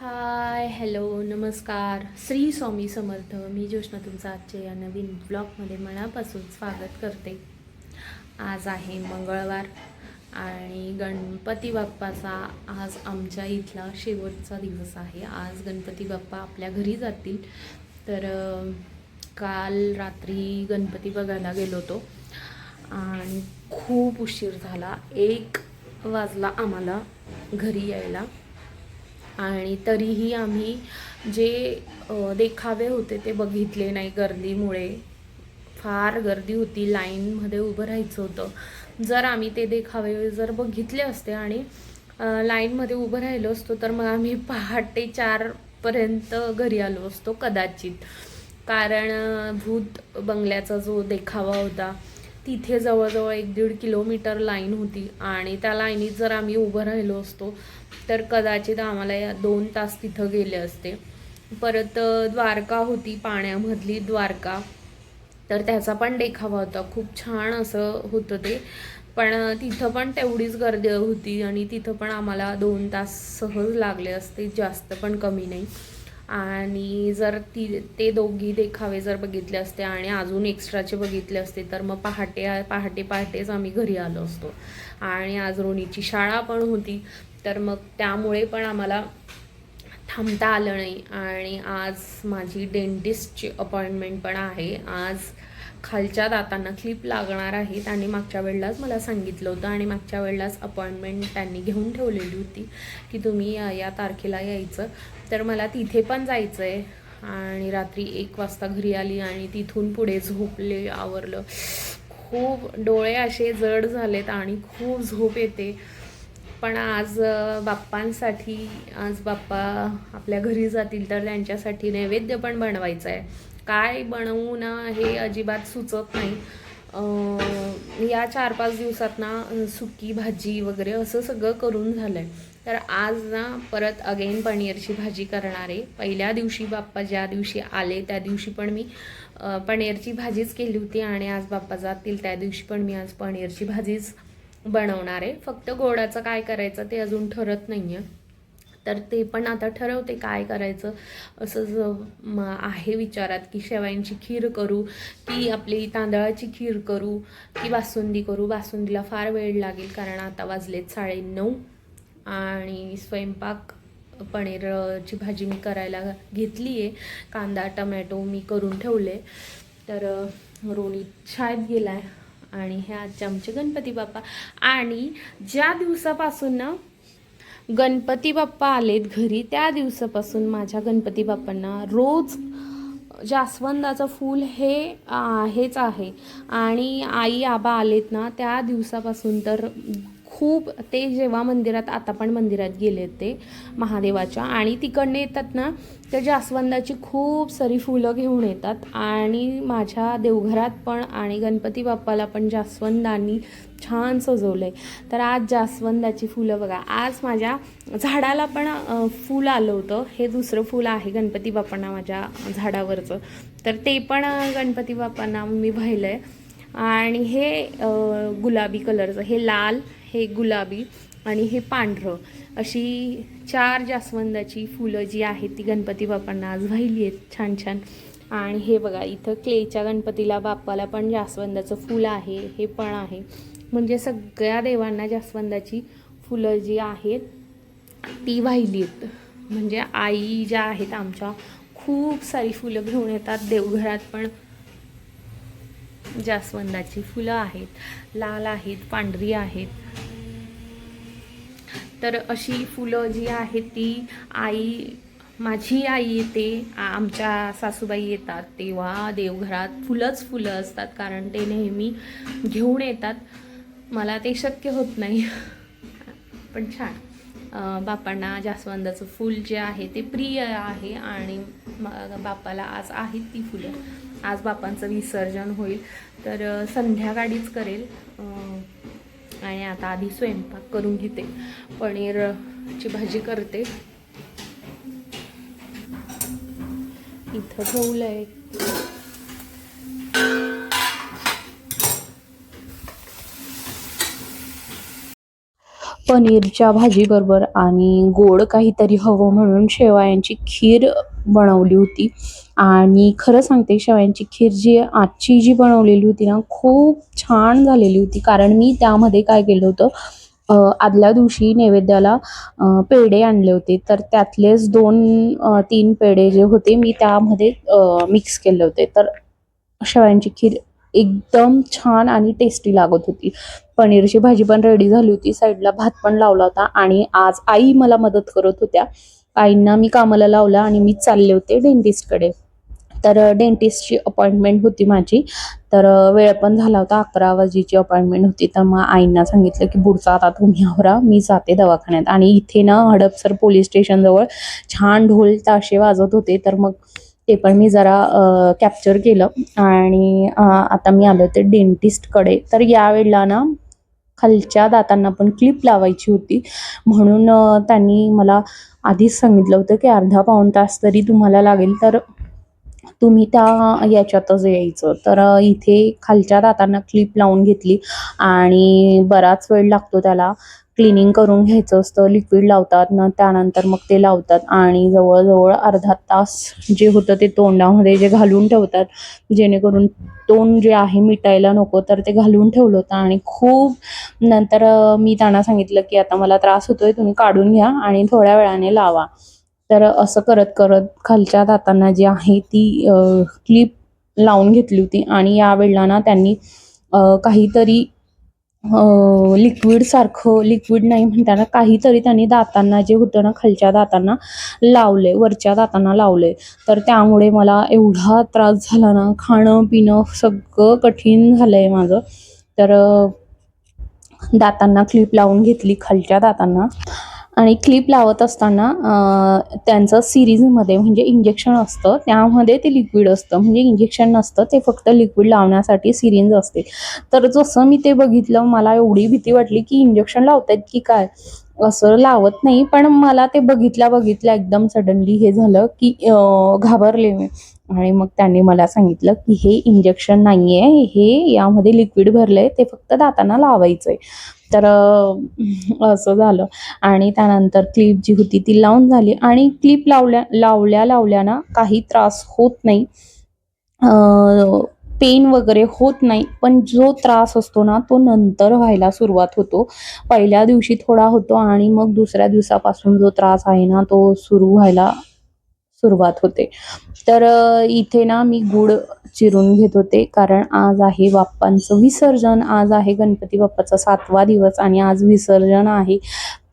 Hi hello नमस्कार. श्री स्वामी समर्थ. मी ज्योष्णा तुमचं आजच्या या नवीन ब्लॉगमध्ये मनापासून स्वागत करते. आज आहे मंगळवार आणि गणपती बाप्पाचा आज आमच्या इथला शेवटचा दिवस आहे. आज गणपती बाप्पा आपल्या घरी जातील. तर काल रात्री गणपती बघायला गेलो होतो आणि खूप उशीर झाला. एक वाजला आम्हाला घरी यायला. आणि तरीही आम्ही जे देखावे होते ते बघितले नाही गर्दीमुळे. फार गर्दी होती लाईनमध्ये उभं राहायचं होतं. जर आम्ही ते देखावे जर बघितले असते आणि लाईनमध्ये उभं राहिलो असतो तर मग आम्ही पहाटे चारपर्यंत घरी आलो असतो कदाचित. कारण भूत बंगल्याचा जो देखावा होता तिथे जवळजवळ एक दीड किलोमीटर लाईन होती. आणि त्या लाईनीत जर आम्ही उभं राहिलो असतो तर कदाचित आम्हाला या दोन तास तिथं गेले असते. परत द्वारका होती पाण्यामधली द्वारका. तर त्याचा पण देखावा होता. खूप छान असं होतं ते. पण तिथं पण तेवढीच गर्दी होती आणि तिथं पण आम्हाला दोन तास सहज लागले असते. जास्त पण कमी नाही. आणि जर ती ते दोघी देखावे जर बघितले असते आणि अजून एक्स्ट्राचे बघितले असते तर मग पहाटे पहाटे पहाटेच आम्ही घरी आलो असतो. आणि आज रोणीची शाळा पण होती तर मग त्यामुळे पण आम्हाला थांबता आलं नाही. आणि आज माझी डेंटिस्टची अपॉइंटमेंट पण आहे. आज खालच्या दातांना क्लिप लागणार आहेत आणि मागच्या वेळेलाच मला सांगितलं होतं आणि मागच्या वेळेलाच अपॉइंटमेंट त्यांनी घेऊन ठेवलेली होती की तुम्ही या या तारखेला यायचं. तर मला तिथे पण जायचं आहे आणि रात्री एक वाजता घरी आली आणि तिथून पुढे झोपले आवरलं. खूप डोळे असे जड झालेत आणि खूप झोप येते. पण आज बाप्पांसाठी आज बाप्पा आपल्या घरी जातील तर त्यांच्यासाठी नैवेद्य पण बनवायचं आहे काय बनवू ना हे अजिबात सुचत नाही. या चार पाच दिवसात ना सुकी भाजी वगैरे असं सगळं करून झालं आहे तर आज ना परत अगेन पनीरची भाजी करणार आहे. पहिल्या दिवशी बाप्पा ज्या दिवशी आले त्या दिवशी पण मी पनीरची भाजीच केली होती आणि आज बाप्पा जातील त्या दिवशी पण मी आज पनीरची भाजीच बनवणार आहे. फक्त गोडाचं काय करायचं ते अजून ठरत नाही आहे तर ते पण आता ठरवते काय करायचं असं ज आहे विचारात की शेवयांची खीर करू की आपली तांदळाची खीर करू की बासुंदी करू. बासुंदीला फार वेळ लागेल कारण आता वाजलेत साडेनऊ. आणि स्वयंपाक पनीरची भाजी मी करायला घेतली आहे. कांदा टमॅटो मी करून ठेवले. तर अ, शाळेत गेला आहे आणि हे आजचे आमचे गणपती बाप्पा. आणि ज्या दिवसापासून ना गणपती बाप्पा आलेत घरी त्या दिवसापासून माझ्या गणपती बाप्पांना रोज जास्वंदाचं फूल हे हेच आहे. आणि आई आबा आलेत ना त्या दिवसापासून तर खूप ते जेव्हा मंदिरात आता पण मंदिरात गेले ते महादेवाच्या. आणि तिकडनं येतात ना तर जास्वंदाची खूप सारी फुलं घेऊन येतात. आणि माझ्या देवघरात पण आणि गणपती बाप्पाला पण जास्वंदांनी छान सजवलं आहे तर आज जास्वंदाची फुलं बघा. आज माझ्या झाडाला पण फुल फूल आलं होतं. हे दुसरं फूल आहे गणपती बाप्पांना माझ्या झाडावरचं. तर ते पण गणपती बाप्पांना मी वाहिलं आहे आणि हे गुलाबी कलरचं. हे लाल हे गुलाबी आणि हे पांढरं. अशी चार जास्वंदाची फुलं जी आहेत ती गणपती बाप्पांना आज वाहिली आहेत छान छान. आणि हे बघा इथं क्लेच्या गणपतीला बाप्पाला पण जास्वंदाचं फुल आहे हे पण आहे. म्हणजे सगळ्या देवांना जास्वंदाची फुलं जी आहेत ती वाहिली आहेत. म्हणजे आई ज्या आहेत आमच्या खूप सारी फुलं घेऊन येतात देवघरात पण जास्वंदाची फुलं आहेत लाल आहेत पांढरी आहेत. तर अशी फुलं जी आहेत ती आई माझी आई येते आ- आमच्या सासूबाई येतात तेव्हा देवघरात फुलंच फुलं असतात कारण ते नेहमी घेऊन येतात. मला ते शक्य होत नाही. पण छान. बापांना जास्वंदाचं फूल जे आहे ते प्रिय आहे आणि बापाला आज आहेत ती फुलं. आज बापांचं विसर्जन होईल. तर संध्याकाळीच करेल. आणि आता आधी स्वयंपाक करून घेते. पनीरची भाजी करते. इथं ठेवलं आहे पनीरच्या भाजीबरोबर आणि गोड काहीतरी हवं म्हणून शेवयांची खीर बनवली होती. आणि खरं सांगते शेवयांची खीर जी आजची जी बनवलेली होती ना खूप छान झालेली होती. कारण मी त्यामध्ये काय केलं होतं आदल्या दिवशी नैवेद्याला पेढे आणले होते. तर त्यातलेच दोन तीन पेढे जे होते मी त्यामध्ये मिक्स केले होते. तर शेवयांची खीर एकदम छान आणि टेस्टी लागत होती. पनीरची भाजी पण रेडी झाली होती. साईडला भात पण लावला होता. आणि आज आई मला मदत करत होत्या. आईंना मी कामाला लावलं आणि मी चालले होते डेंटिस्टकडे तर डेंटिस्टची अपॉइंटमेंट होती माझी. तर वेळ पण झाला होता अकरा वाजेची अपॉइंटमेंट होती. तर मग आईंना सांगितलं की पुढचा आता तुम्ही आवरा मी जाते दवाखान्यात. आणि इथे ना हडपसर पोलीस स्टेशनजवळ छान ढोल ताशे वाजत होते. तर मग ते पण मी जरा कॅप्चर केलं. आणि आता मी आलो होते डेंटिस्टकडे तर यावेळेला ना खालच्या दातांना पण क्लिप लावायची होती. म्हणून त्यांनी मला आधीच सांगितलं होतं की अर्धा पाऊण तास तरी तुम्हाला लागेल तर तुम्ही त्या याच्यातच यायचं. तर इथे खालच्या दातांना क्लिप लावून घेतली आणि बराच वेळ लागतो त्याला. क्लिनिंग करून घ्यायचं असतं लिक्विड लावतात ना त्यानंतर मग ते लावतात आणि जवळजवळ अर्धा तास जे होतं ते तोंडामध्ये जे घालून ठेवतात जेणेकरून तोंड जे आहे मिटायला नको तर ते घालून ठेवलं होतं. आणि खूप नंतर मी त्यांना सांगितलं की आता मला त्रास होतोय तुम्ही काढून घ्या आणि थोड्या वेळाने लावा. तर असं करत करत खालच्या दातांना जी आहे ती क्लिप लावून घेतली होती आणि या वेळेला ना त्यांनी काहीतरी लिक्विड सारखं लिक्विड नाही म्हणताना काहीतरी त्यांनी दातांना जे होतं ना खालच्या दातांना लावले वरच्या दातांना लावले तर त्यामुळे मला एवढा त्रास झाला ना खाणं पिणं सगळं कठीण झालं आहे माझं. तर दातांना क्लिप लावून घेतली खालच्या दातांना. आणि क्लिप लावत असताना त्यांचं सिरीजमध्ये म्हणजे इंजेक्शन असतं. त्यामध्ये ते लिक्विड असतं. म्हणजे इंजेक्शन नसतं. ते फक्त लिक्विड लावण्यासाठी सिरिंज असते. तर जसं मी ते बघितलं मला एवढी भीती वाटली की इंजेक्शन लावतायत की काय? असं लावत नाही. पण मला ते बघितल्या बघितल्या एकदम सडनली हे झालं की घाबरले मी. आणि मग त्यांनी मला सांगितलं की हे इंजेक्शन नाही आहे हे यामध्ये लिक्विड भरलं आहे ते फक्त दातांना लावायचं आहे तर असं झालं. आणि त्यानंतर क्लिप जी होती ती लावून झाली. आणि क्लिप लावल्या लावल्या लावल्या ना काही त्रास होत नाही. पेन वगैरे होत नाही. पण जो त्रास असतो ना तो नंतर व्हायला सुरुवात होतो. पहिल्या दिवशी थोडा होतो आणि मग दुसऱ्या दिवसापासून जो त्रास आहे ना तो सुरू व्हायला सुरुवात होते. तर इथे ना मी गुड चिरून घेत होते. कारण आज आहे बाप्पांचं विसर्जन. आज आहे गणपती बाप्पाचा सातवा दिवस आणि आज विसर्जन आहे.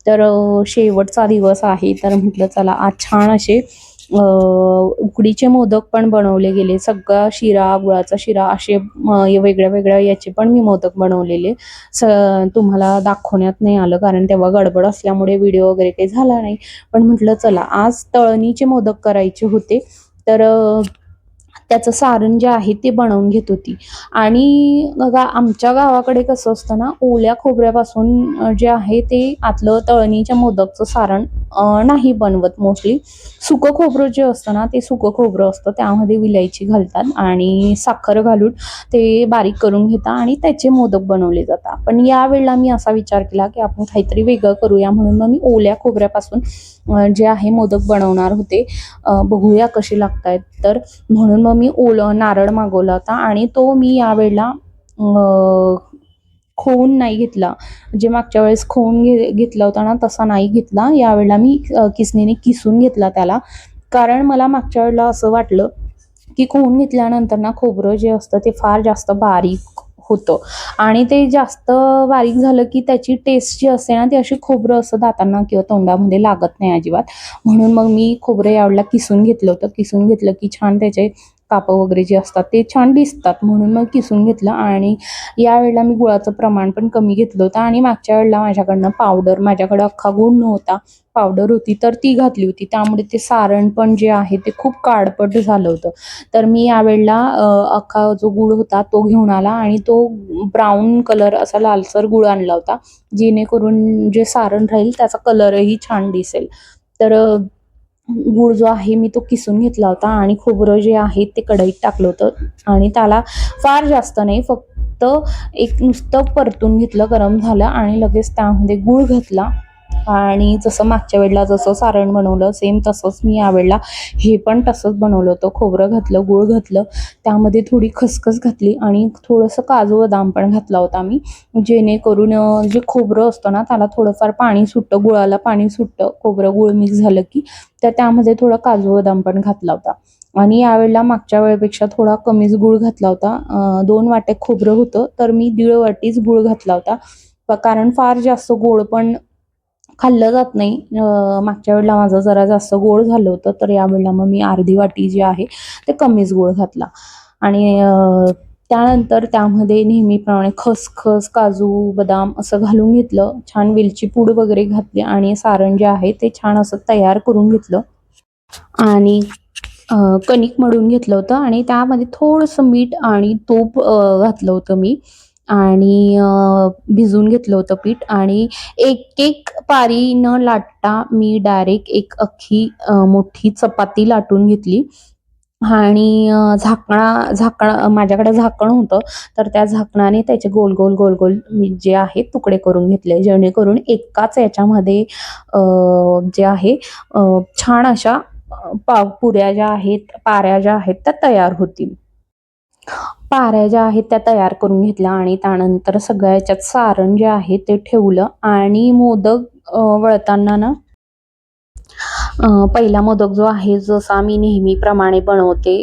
तर शेवटचा दिवस आहे. तर म्हटलं चला आज छान असे उकडीचे मोदक पण बनवले गेले. सगळा शिरा गुळाचा शिरा असे वेगळ्या वेगळ्या याचे पण मी मोदक बनवलेले. स तुम्हाला दाखवण्यात नाही आलं कारण तेव्हा गडबड असल्यामुळे व्हिडिओ वगैरे काही झाला नाही. पण म्हटलं चला आज तळणीचे मोदक करायचे होते. तर त्याचं सारण जे आहे ते बनवून घेत होती. आणि गा आमच्या गावाकडे कसं असतं ना ओल्या खोबऱ्यापासून जे आहे ते आतलं तळणीच्या मोदकचं सारण नाही बनवत मोस्टली. सुकं खोबरं जे असतं ना ते सुकं खोबरं असतं. त्यामध्ये विलायची घालतात आणि साखर घालून ते बारीक करून घेतात आणि त्याचे मोदक बनवले जातात. पण यावेळेला मी असा विचार केला की आपण काहीतरी वेगळं करूया म्हणून मग मी ओल्या खोबऱ्यापासून जे आहे मोदक बनवणार होते बघूया कसे लागतायत. तर म्हणून मग मी ओल नारळ मागवला होता आणि तो मी यावेळेला अ, खोवून नाही घेतला. जे मागच्या वेळेस खोवून घे घेतला होता ना तसा नाही घेतला. यावेळेला मी किसनीने किसून घेतला त्याला. कारण मला मागच्या वेळेला असं वाटलं की खोवून घेतल्यानंतर ना खोबरं जे असतं ते फार जास्त बारीक होतं. आणि ते जास्त बारीक झालं की त्याची टेस्ट जी असते ना ती अशी खोबरं असं दातांना किंवा तोंडामध्ये लागत नाही अजिबात. म्हणून मग मी खोबरं यावेळेला किसून घेतलं होतं. किसून घेतलं की छान त्याचे कापं वगैरे जे असतात ते छान दिसतात. म्हणून मग किसून घेतलं आणि यावेळेला मी गुळाचं प्रमाण पण कमी घेतलं होतं आणि मागच्या वेळेला माझ्याकडनं पावडर माझ्याकडं अख्खा गुळ नव्हता. पावडर होती तर ती घातली होती. त्यामुळे ते सारण पण जे आहे ते खूप काळपट झालं होतं. तर मी यावेळेला अख्खा जो गुळ होता तो घेऊन आला आणि तो ब्राऊन कलर असा लालसर गुळ आणला होता. जेणेकरून जे सारण राहील त्याचा कलरही छान दिसेल. तर गूळ जो आहे मी तो किसून घेतला होता आणि खोबरं जे आहे ते कढईत टाकलं होतं. आणि त्याला फार जास्त नाही फक्त एक नुसतं परतून घेतलं गरम झालं आणि लगेच त्यामध्ये गूळ घातला. आणि जसं मागच्या वेळेला जसं सारण बनवलं सेम तसंच मी यावेळेला हे पण तसंच बनवलं होतं. खोबरं घातलं गूळ घातलं त्यामध्ये थोडी खसखस घातली आणि थोडंसं काजू बदाम पण घातला होता मी जेणेकरून जे खोबरं असतं ना त्याला थोडंफार पाणी सुटतं गुळाला पाणी सुटतं. खोबरं गुळ मिक्स झालं की तर त्यामध्ये थोडं काजू बदाम पण घातला होता. आणि यावेळेला मागच्या वेळेपेक्षा थोडा कमीच गूळ घातला होता. दोन वाटे खोबरं होतं तर मी दीड वाटीच गूळ घातला होता. कारण फार जास्त गोड पण खाल्लं जात नाही. मागच्या वेळेला माझं जरा जास्त गोड झालं होतं तर यावेळेला मग मी अर्धी वाटी जी आहे ते कमीच गोड घातला. आणि त्यानंतर त्यामध्ये नेहमीप्रमाणे खसखस काजू बदाम असं घालून घेतलं. छान वेलची पूड वगैरे घातली आणि सारण जे आहे ते छान असं तयार करून घेतलं. आणि कणिक मळून घेतलं होतं आणि त्यामध्ये थोडंसं मीठ आणि तूप घातलं होतं मी. आणि भिजवून घेतलं होतं पीठ आणि एक एक पारी न लाटता मी डायरेक्ट एक अख्खी मोठी चपाती लाटून घेतली. आणि झाकणा झाकण माझ्याकडे झाकण होतं. तर त्या झाकणाने त्याचे गोल गोल गोल गोल मी जे आहे तुकडे करून घेतले. जेणेकरून एकाच याच्यामध्ये जे आहे छान अशा पाव पुऱ्या ज्या आहेत पाऱ्या ज्या आहेत त्या तयार होतील. पाऱ्या ज्या आहेत त्या तयार करून घेतल्या आणि त्यानंतर सगळ्या याच्यात सारण जे आहे ते ठेवलं. आणि मोदक वळताना ना पहिला मोदक जो आहे जसा मी नेहमीप्रमाणे बनवते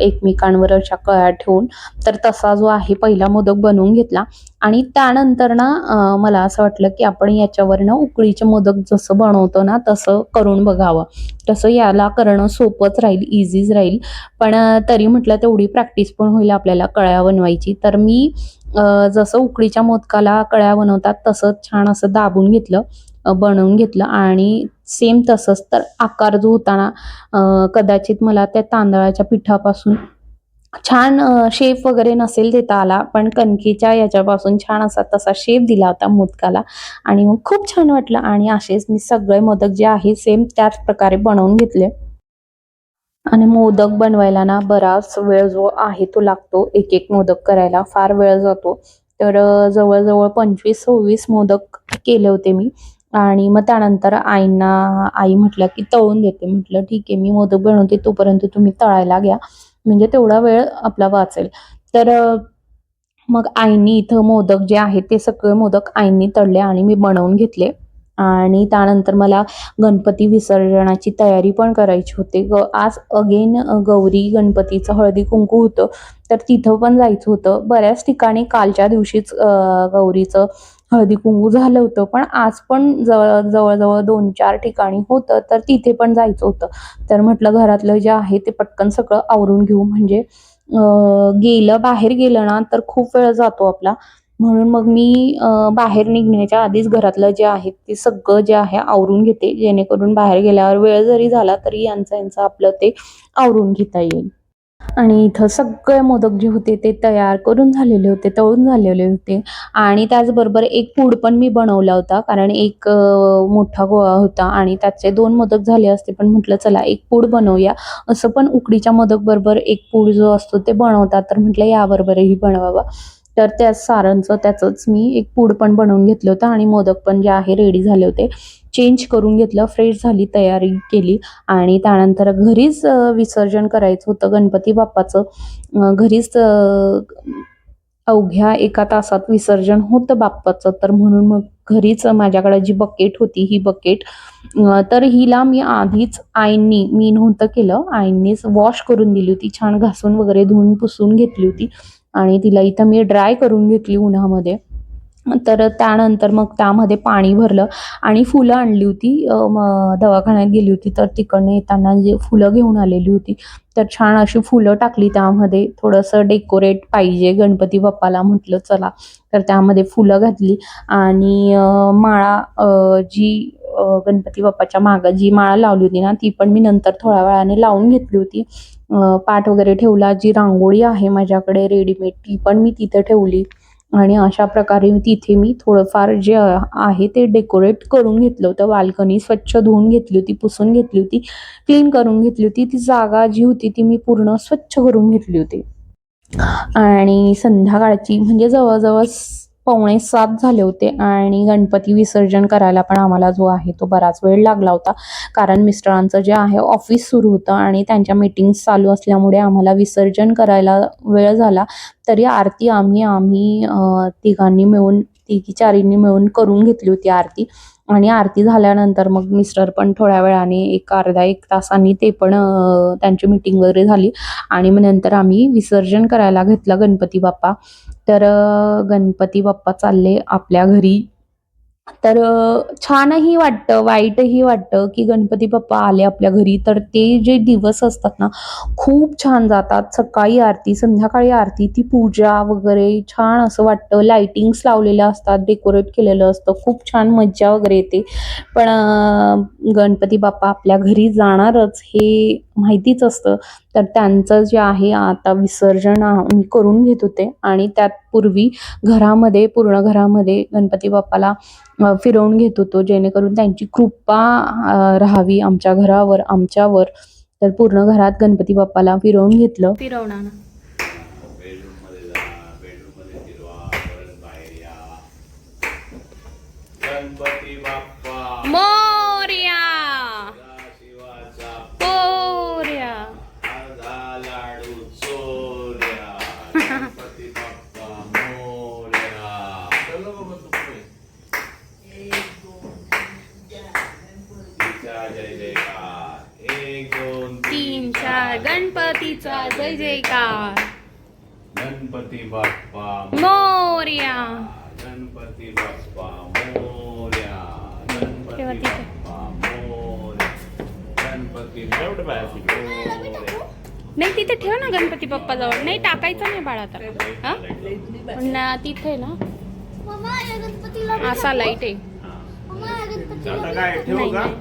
एकमेकांवर अशा कळ्या ठेवून तर तसा जो आहे पहिला मोदक बनवून घेतला. आणि त्यानंतर ना मला असं वाटलं की आपण याच्यावर ना उकळीचे मोदक जसं बनवतो ना तसं करून बघावं. तसं याला करणं सोपंच राहील इझीच राहील. पण तरी म्हटलं तेवढी प्रॅक्टिस पण होईल आपल्याला कळ्या बनवायची. तर मी जसं उकडीच्या मोदकाला कळ्या बनवतात तसंच छान असं दाबून घेतलं. बनवून घेतलं. आणि सेम तसंच तर आकार जो होता ना कदाचित मला त्या तांदळाच्या पिठापासून छान शेप वगैरे नसेल देता आला पण कणकीच्या याच्यापासून छान असा तसा शेप दिला होता मोदकाला. आणि मग खूप छान वाटलं. आणि असेच मी सगळे मोदक जे आहे सेम त्याच प्रकारे बनवून घेतले. आणि मोदक बनवायला ना बराच वेळ जो आहे तो लागतो. एक एक मोदक करायला फार वेळ जातो. तर जवळजवळ पंचवीस सव्वीस मोदक केले होते मी. आणि मग त्यानंतर आईंना आई म्हटलं की तळून देते. म्हटलं ठीक आहे मी मोदक बनवते तोपर्यंत तुम्ही तळायला घ्या. म्हणजे तेवढा वेळ आपला वाचेल. तर मग आईनी इथं मोदक जे आहेत ते सगळे मोदक आईंनी तळले आणि मी बनवून घेतले. आणि त्यानंतर मला गणपती विसर्जनाची तयारी पण करायची होती. ग आज अगेन गौरी गणपतीचं हळदी कुंकू होतं. तर तिथं पण जायचं होतं. बऱ्याच ठिकाणी कालच्या दिवशीच गौरीचं हळदी कुंकू झालं होतं पण आज पण जवळ जवळजवळ दोन चार ठिकाणी होतं तर तिथे पण जायचं होतं. तर म्हटलं घरातलं जे आहे ते पटकन सगळं आवरून घेऊ. म्हणजे गेलं बाहेर गेलं ना तर खूप वेळ जातो आपला. म्हणून मग मी बाहेर निघण्याच्या आधीच घरातलं जे आहे ते सगळं जे आहे आवरून घेते. जेणेकरून बाहेर गेल्यावर वेळ जरी झाला तरी यांचं यांचं आपलं ते आवरून घेता येईल. आणि इथं सगळे मोदक जे होते ते तयार करून झालेले होते तळून झालेले होते. आणि त्याचबरोबर एक पूड पण मी बनवला होता कारण एक मोठा गोळा होता आणि त्याचे दोन मोदक झाले असते पण म्हटलं चला एक पूड बनवूया. असं पण उकडीच्या मोदक बरोबर एक पूड जो असतो ते बनवतात तर म्हटलं याबरोबरही बनवावा. तर त्या सारांचं त्याचंच मी एक पूड पण बनवून घेतलं होतं आणि मोदक पण जे आहे रेडी झाले होते चेंज करून घेतलं फ्रेश झाली तयारी केली आणि त्यानंतर घरीच विसर्जन करायचं होतं गणपती बाप्पाचं. घरीच अवघ्या एका तासात विसर्जन होतं बाप्पाचं. तर म्हणून मग घरीच माझ्याकडे जी बकेट होती ही बकेट तर हिला मी आधीच आईंनी मी नव्हतं केलं आईंनीच वॉश करून दिली होती छान घासून वगैरे धुवून पुसून घेतली होती. आणि तिला इथं मी ड्राय करून घेतली उन्हामध्ये. तर त्यानंतर मग त्यामध्ये पाणी भरलं आणि फुलं आणली होती. दवाखान्यात गेली होती. तर तिकडनं येताना जे फुलं घेऊन आलेली होती. तर छान अशी फुलं टाकली त्यामध्ये. थोडंसं डेकोरेट पाहिजे गणपती बाप्पाला म्हटलं चला. तर त्यामध्ये फुलं घातली आणि माळा जी गणपती बाप्पाच्या मागं जी माळा लावली होती ना ती पण मी नंतर थोड्या वेळाने लावून घेतली होती. पाट वगैरे ठेवला जी रांगोळी आहे माझ्याकडे रेडीमेड ती पण मी तिथं ठेवली. आणि अशा प्रकारे तिथे मी थोडंफार जे आहे ते डेकोरेट करून घेतलं होतं. बाल्कनी स्वच्छ धुवून घेतली होती पुसून घेतली होती क्लीन करून घेतली होती. ती जागा जी होती ती मी पूर्ण स्वच्छ करून घेतली होती. आणि संध्याकाळची म्हणजे जवळजवळ पावणे सात झाले होते आणि गणपती विसर्जन करायला पण आम्हाला जो आहे तो बराच वेळ लागला होता. कारण मिस्टरांचं जे आहे ऑफिस सुरू होतं आणि त्यांच्या मीटिंग्स चालू असल्यामुळे आम्हाला विसर्जन करायला वेळ झाला. तरी आरती आम्ही आम्ही तिघांनी मिळून तिघी चारींनी मिळून करून घेतली होती आरती. आणि आरती झाल्यानंतर मग मिस्टर पण थोड्या वेळाने एक अर्धा एक तासांनी ते पण त्यांची मीटिंग वगैरे झाली. आणि मग नंतर आम्ही विसर्जन करायला घेतलं गणपती बाप्पा. तर गणपती बाप्पा चालले आपल्या घरी. तर छानही वाटतं वाईटही वाटतं की गणपती बाप्पा आले आपल्या घरी. तर ते जे दिवस असतात ना खूप छान जातात. सकाळी आरती संध्याकाळी आरती ती पूजा वगैरे छान असं वाटतं. लाइटिंग्स लावलेल्या असतात डेकोरेट केलेलं असतं. खूप छान मज्जा वगैरे येते. पण गणपती बाप्पा आपल्या घरी जाणारच हे माहितीच असतं. तर त्यांचं जे आहे आता विसर्जन आम्ही करून घेत होते आणि त्यात पूर्वी घरामध्ये पूर्ण घरामध्ये गणपती बाप्पाला फिरवून घेत होतो जेणेकरून त्यांची कृपा राहावी आमच्या घरावर आमच्यावर. तर पूर्ण घरात गणपती बाप्पाला फिरवून घेतलं. फिरवणार. ना जय जयकार गणपती बाप्पा मोर्या गणपती बाप्पा मोर्या गणपती बाप्पा मोर्या गणपती एवढं बाहेर नाही तिथे ठेव ना गणपती बाप्पा जवळ नाही टाकायचं नाही बाळा तर ना तिथे ना असा लाइट आहे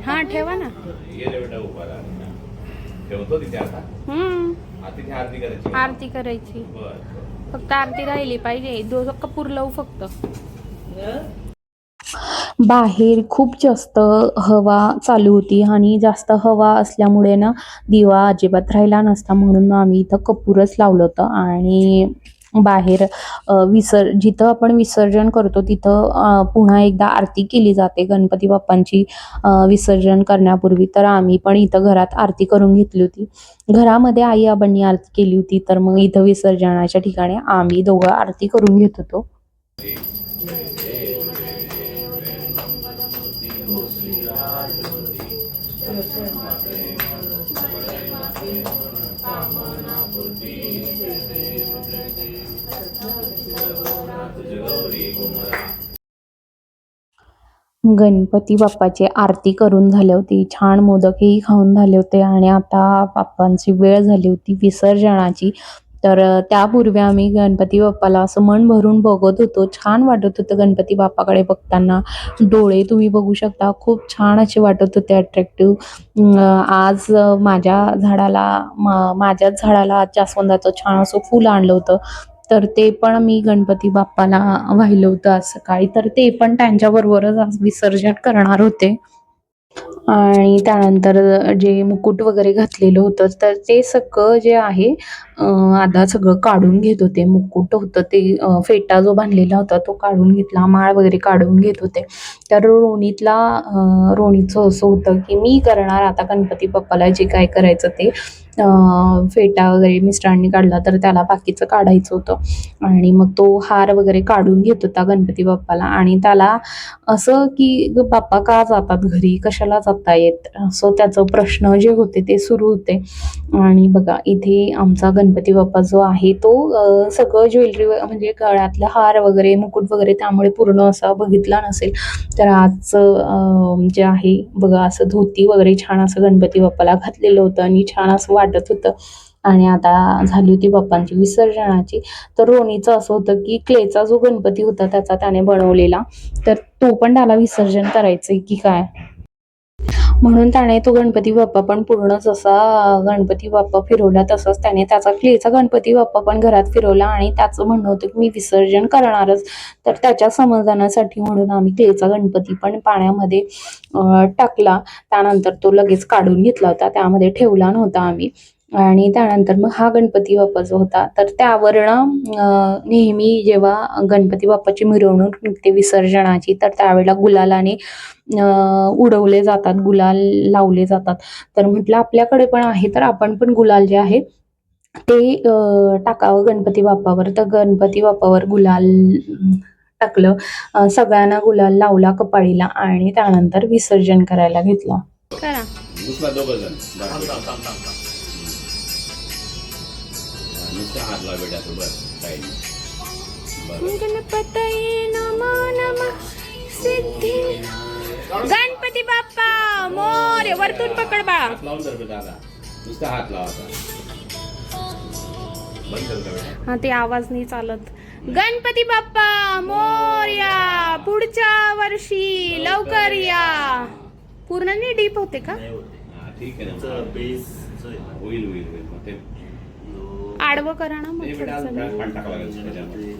हा ठेवा ना ठेवतो तिथे आता हम्म आता तिथे आरती करायची. आरती करायची. बर. बर. फक्त आरती राहिली पाहिजे. कपूर लावू फक्त. बाहेर खूप जास्त हवा चालू होती आणि जास्त हवा असल्यामुळे ना दिवा अजिबात राहिला नसता म्हणून आम्ही इथं कपूरच लावलं होतं. आणि बाहेर विसर जिथं आपण विसर्जन करतो तिथं पुन्हा एकदा आरती केली जाते गणपती बाप्पांची विसर्जन करण्यापूर्वी. तर आम्ही पण इथं घरात आरती करून घेतली होती. घरामध्ये आई आबांनी आरती केली होती तर मग इथं विसर्जनाच्या ठिकाणी आम्ही दोघं आरती करून घेत होतो. गणपती बाप्पाची आरती करून झाली होती. छान मोदकही खाऊन झाले होते आणि आता बाप्पांची वेळ झाली होती विसर्जनाची. तर त्यापूर्वी आम्ही गणपती बाप्पाला असं मन भरून बघत होतो. छान वाटत होतं गणपती बाप्पाकडे बघताना. डोळे तुम्ही बघू शकता. खूप छान असे वाटत होते अट्रॅक्टिव्ह आज माझ्या झाडाला मा- माझ्याच झाडाला आज जास्वंदाचं छान असं फूल आणलं होतं. तर ते पण मी गणपती बाप्पाला वाहिलं होतं आज सकाळी. तर ते पण त्यांच्याबरोबरच आज विसर्जन करणार होते. आणि त्यानंतर जे मुकुट वगैरे घातलेलं होतं तर ते सगळं जे आहे आता सगळं काढून घेत होते. मुकुट होतं ते फेटा जो बांधलेला होता तो काढून घेतला. माळ वगैरे काढून घेत होते. तर रोणीतला रोणीचं असं होतं की मी करणार आता गणपती बाप्पाला जे काय करायचं ते. फेटा वगैरे मिस्टरांनी काढला तर त्याला बाकीचं काढायचं होतं. आणि मग तो हार वगैरे काढून घेत होता गणपती बाप्पाला. आणि त्याला असं की ग बाप्पा का जातात घरी? कशाला जाता येत? असं त्याचं प्रश्न जे होते ते सुरू होते. आणि बघा इथे आमचा गणपती बाप्पा जो आहे तो सगळं ज्वेलरी म्हणजे गळ्यातलं हार वगैरे मुकुट वगैरे त्यामुळे पूर्ण असा बघितला नसेल. तर आजचं जे आहे बघा असं धोती वगैरे छान असं गणपती बाप्पाला घातलेलं होतं आणि छान असं वाटत होतं. आणि आता झाली होती बाप्पांची विसर्जनाची. तर रोणीचं असं होतं की क्लेचा जो गणपती होता त्याचा त्याने बनवलेला. तर तो पण त्याला विसर्जन करायचंय की काय? म्हणून त्याने तो गणपती बाप्पा पण पूर्ण जसा गणपती बाप्पा फिरवला. तसंच त्याने त्याचा क्लेचा गणपती बाप्पा पण घरात फिरवला आणि त्याचं म्हणणं होतं की मी विसर्जन करणारच. तर त्याच्या समाधानासाठी म्हणून आम्ही क्लेचा गणपती पण पाण्यामध्ये टाकला. त्यानंतर तो लगेच काढून घेतला होता. त्यामध्ये ठेवला नव्हता आम्ही. आणि त्यानंतर मग हा गणपती बाप्पा जो होता. तर त्यावरनं नेहमी जेव्हा गणपती बाप्पाची मिरवणूक निघते विसर्जनाची तर त्यावेळेला गुलालाने उडवले जातात गुलाल लावले जातात. तर म्हटलं आपल्याकडे पण आहे तर आपण पण गुलाल जे आहे ते अं, टाकावं गणपती बाप्पावर. तर गणपती बाप्पावर गुलाल टाकलं सगळ्यांना गुलाल लावला कपाळीला आणि त्यानंतर विसर्जन करायला घेतलं. करा दुसरा दोघं जण नुसतं हात लाव बेटा तू बस काही गणपतये नमो नमः. सिद्धी. गणपती बाप्पा मोरे वरतून पकड बाळा. हात लावून तर बेटा आता नुसता हात बंद कर बेटा हा ते आवाज नाही चालत. गणपती बाप्पा मोर्या पुढच्या वर्षी लवकर या. पूर्ण नाही डीप होते का? हा ठीक आहे ना. होईल होईल होईल. मग ते आडवं करा ना मग थोडंसं. पाणी टाकावं लागेल त्याच्यामध्ये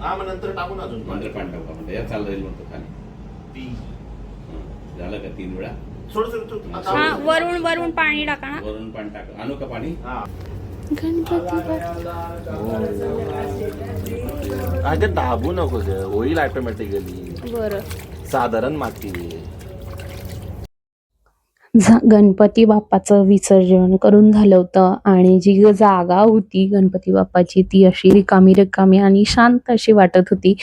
हा मग नंतर टाकून अजून नंतर पाणी टाकू आपण यात चाललं जाईल म्हणतो खाली हं. झालं का तीन वेळा सोड सोड सोड. आता हा. वरून वरून पाणी टाका ना वरून पाणी टाक आणू का पाणी हा. गणपती बाप्पा अगं दाबू नको ग होईल ऑटोमॅटिकली बरं साधारण माती आहे. गणपती बाप्पाचं विसर्जन करून झालं होतं आणि जी जागा होती गणपती बाप्पाची ती अशी रिकामी रिकामी आणि शांत अशी वाटत होती.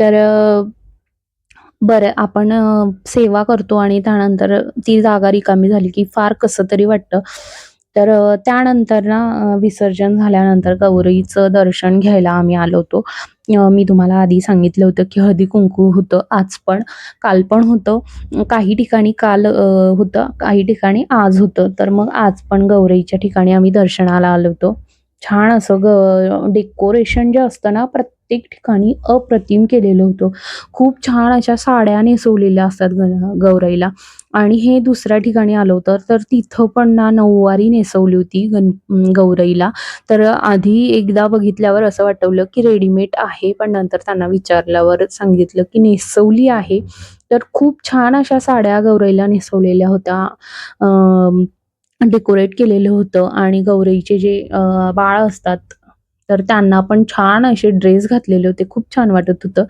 तर बरं आपण सेवा करतो आणि त्यानंतर ती जागा रिकामी झाली की फार कसं तरी वाटतं. तर त्यानंतर ना विसर्जन झाल्यानंतर गौरीचं दर्शन घ्यायला आम्ही आलो होतो. मी तुम्हाला आधी सांगितलं होतं की हळदी कुंकू होतं आज पण. काल पण होतं. काही ठिकाणी काल होतं काही ठिकाणी आज होतं. तर मग आज पण गौरीच्या ठिकाणी आम्ही दर्शनाला आलो होतो. छान असं ग डेकोरेशन जे असतं ना प्रत्येक ठिकाणी अप्रतिम केलेलं होतं. खूप छान अशा साड्या नेसवलेल्या असतात ग गौराईला. आणि हे दुसऱ्या ठिकाणी आलो होतं तर तिथं पण ना नऊवारी नेसवली होती गण गौरईला तर आधी एकदा बघितल्यावर असं वाटवलं की रेडीमेड आहे पण नंतर त्यांना विचारल्यावर सांगितलं की नेसवली आहे. तर खूप छान अशा साड्या गौरईला नेसवलेल्या होत्या. डेकोरेट केलेलं होतं आणि गौरईचे जे बाळ असतात तर त्यांना पण छान असे ड्रेस घातलेले होते. खूप छान वाटत होतं.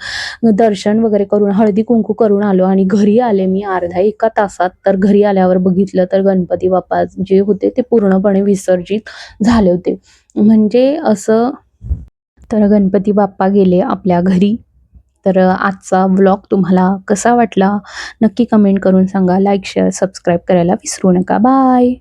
दर्शन वगैरे करून हळदी कुंकू करून आलो आणि घरी आले मी अर्धा एका तासात. तर घरी आल्यावर बघितलं तर गणपती बाप्पा जे होते ते पूर्णपणे विसर्जित झाले होते. म्हणजे असं तर गणपती बाप्पा गेले आपल्या घरी. तर आजचा व्लॉग तुम्हाला कसा वाटला? नक्की कमेंट करून सांगा. लाईक शेअर सबस्क्राईब करायला विसरू नका. बाय